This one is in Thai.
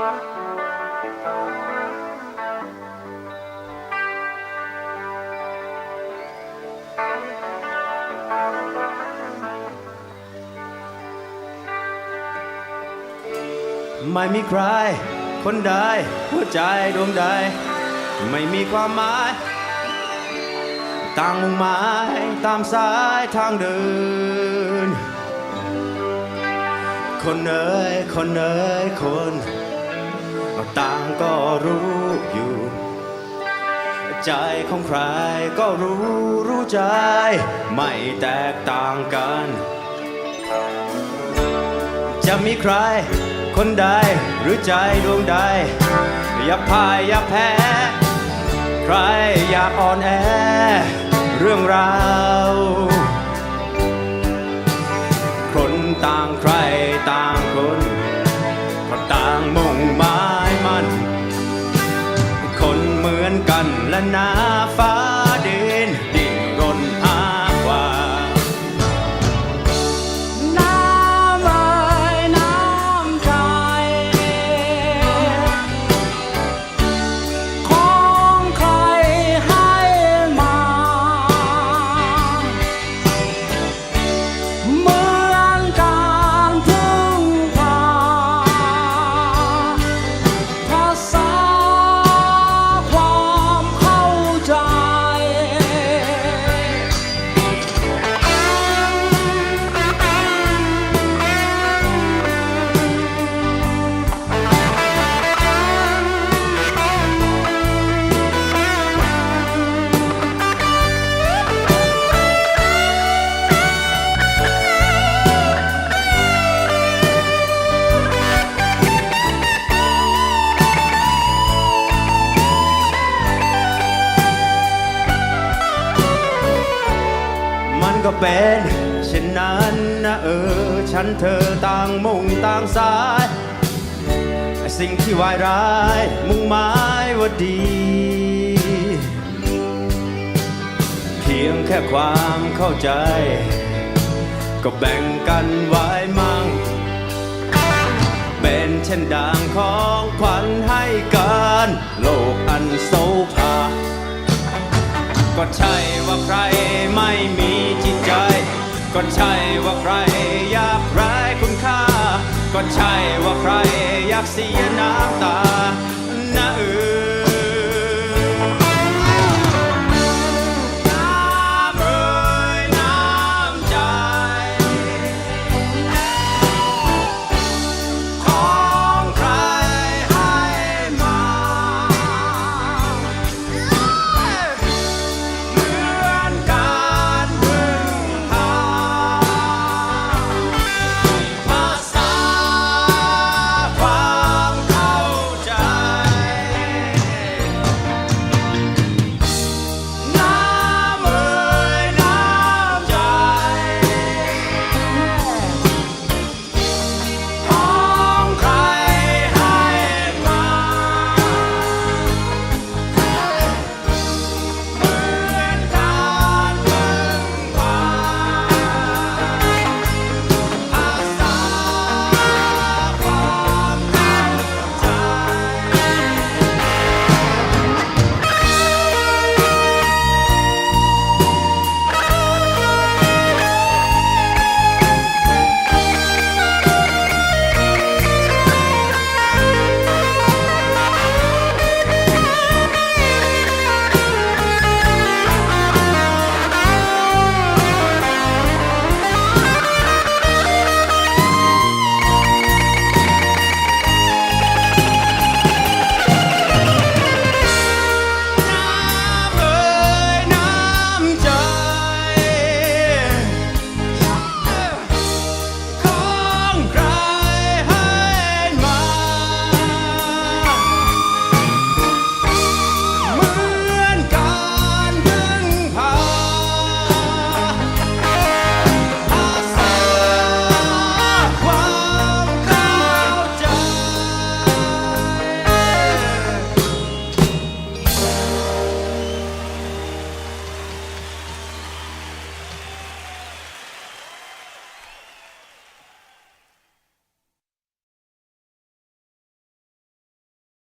ไม่มีใคร คนใดหัวใจดวงใด ไม่มีความหมายต่างมุ่งหมายตามสายทางเดิน คนเอ๋ยคนเอ๋ยคน็ต่างก็รู้อยู่ ใจของใครก็รู้รู้ใจ ไม่แตกต่างกัน จะมีใคร คนใดหรือใจดวงใด อย่าพ่ายอย่าแพ้ ใครอยากอ่อนแอ เรื่องราวคนต่างใครต่างคนก็ต่างมุ่ง นและหน้าฟ้า เป็นเช่นนั้นนะเออ ฉันเธอต่างมุ่งต่างสาย สิ่งที่วายร้าย มุ่งหมายว่าดี เพียงแค่ความเข้าใจ ก็แบ่งกันไว้มั่ง เป็นเช่นด่างของขวัญให้กัน โลกอันโซภาก็ใช่ว่าใครไม่มี ก็ใช่ว่าใครอยากร้ายคุณค่า ก็ใช่ว่าใครอยากเสีย